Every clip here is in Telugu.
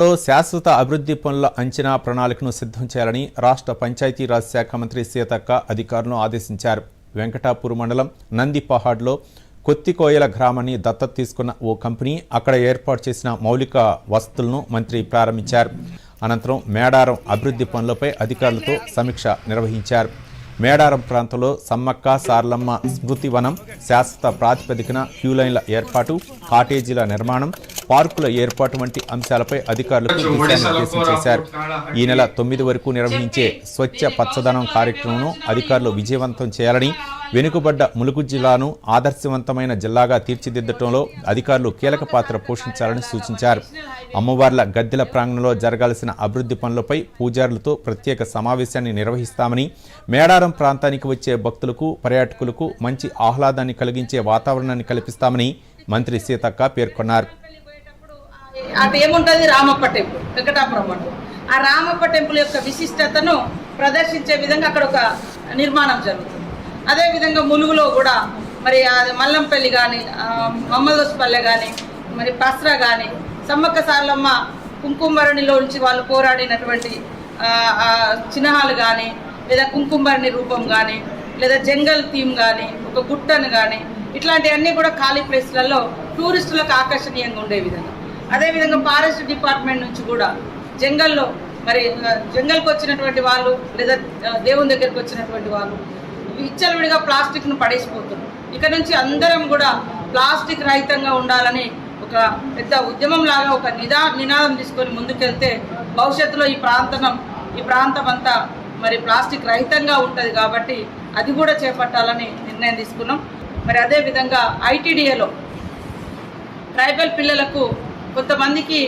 శాశ్వత అభివృద్ధి పనుల అంచనా ప్రణాళికను సిద్ధం చేయాలని రాష్ట్ర పంచాయతీరాజ్ శాఖ మంత్రి సీతక్క అధికారులను ఆదేశించారు. వెంకటాపూర్ మండలం నందిపహాడ్లో కొత్తికోయల గ్రామాన్ని దత్తత తీసుకున్న ఓ కంపెనీ అక్కడ ఏర్పాటు చేసిన మౌలిక వసతులను మంత్రి ప్రారంభించారు. అనంతరం మేడారం అభివృద్ధి పనులపై అధికారులతో సమీక్ష నిర్వహించారు. మేడారం ప్రాంతంలో సమ్మక్క సార్లమ్మ స్మృతి వనం శాశ్వత ప్రాతిపదికన క్యూలైన్ల ఏర్పాటు కాటేజీల నిర్మాణం పార్కుల ఏర్పాటు వంటి అంశాలపై అధికారులకు దిశానిర్దేశం చేశారు. ఈ నెల తొమ్మిది వరకు నిర్వహించే స్వచ్ఛ పచ్చదనం కార్యక్రమంను అధికారులు విజయవంతం చేయాలని వెనుకబడ్డ ములుగు జిల్లాను ఆదర్శవంతమైన జిల్లాగా తీర్చిదిద్దటంలో అధికారులు కీలక పాత్ర పోషించాలని సూచించారు. అమ్మవార్ల గద్దెల ప్రాంగణంలో జరగాల్సిన అభివృద్ధి పనులపై పూజారులతో ప్రత్యేక సమావేశాన్ని నిర్వహిస్తామని మేడారం ప్రాంతానికి వచ్చే భక్తులకు పర్యాటకులకు మంచి ఆహ్లాదాన్ని కలిగించే వాతావరణాన్ని కల్పిస్తామని మంత్రి సీతక్క పేర్కొన్నారు. అటు ఏముంటుంది రామప్ప టెంపుల్ వెంకటాపురం మండలం ఆ రామప్ప టెంపుల్ యొక్క విశిష్టతను ప్రదర్శించే విధంగా అక్కడ ఒక నిర్మాణం జరుగుతుంది. అదేవిధంగా ములుగులో కూడా మరి అది మల్లంపల్లి కానీ మమ్మదోస్పల్లె కానీ మరి పస్రా కానీ సమ్మక్క సార్లమ్మ కుంకుమరణిలో నుంచి వాళ్ళు పోరాడినటువంటి చిహ్నాలు కానీ లేదా కుంకుమరణి రూపం కానీ లేదా జంగల్ థీమ్ కానీ ఒక గుట్టను కానీ ఇట్లాంటివన్నీ కూడా ఖాళీ ప్లేస్లలో టూరిస్టులకు ఆకర్షణీయంగా ఉండే విధంగా. అదేవిధంగా ఫారెస్ట్ డిపార్ట్మెంట్ నుంచి కూడా జంగల్లో మరి జంగల్కి వచ్చినటువంటి వాళ్ళు లేదా దేవుని దగ్గరికి వచ్చినటువంటి వాళ్ళు విచ్చలవిడిగా ప్లాస్టిక్ను పడేసిపోతున్నారు. ఇక నుంచి అందరం కూడా ప్లాస్టిక్ రహితంగా ఉండాలని ఒక పెద్ద ఉద్యమం లాగా ఒక నిదా నినాదం తీసుకొని ముందుకెళ్తే భవిష్యత్తులో ఈ ప్రాంతం ఈ ప్రాంతం అంతా మరి ప్లాస్టిక్ రహితంగా ఉంటుంది కాబట్టి అది కూడా చేపట్టాలని నిర్ణయం తీసుకున్నాం. మరి అదేవిధంగా ఐటీడీఏలో ట్రైబల్ పిల్లలకు కొంతమందికి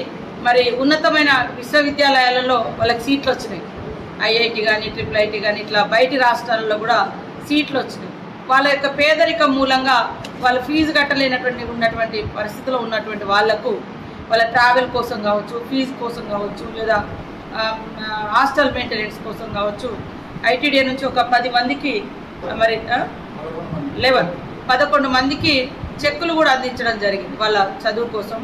మరి ఉన్నతమైన విశ్వవిద్యాలయాలలో వాళ్ళకి సీట్లు వచ్చినాయి. ఐఐటి కానీ ట్రిపుల్ ఐటీ కానీ ఇట్లా బయటి రాష్ట్రాలలో కూడా సీట్లు వచ్చినాయి. వాళ్ళ యొక్క పేదరికం మూలంగా వాళ్ళు ఫీజు కట్టలేనటువంటి ఉన్నటువంటి పరిస్థితిలో ఉన్నటువంటి వాళ్ళకు వాళ్ళ ట్రావెల్ కోసం కావచ్చు ఫీజు కోసం కావచ్చు లేదా హాస్టల్ మెయింటెనెన్స్ కోసం కావచ్చు ఐటీడీఏ నుంచి ఒక పది మందికి మరి లెవెన్. పదకొండు మందికి చెక్కులు కూడా అందించడం జరిగింది వాళ్ళ చదువు కోసం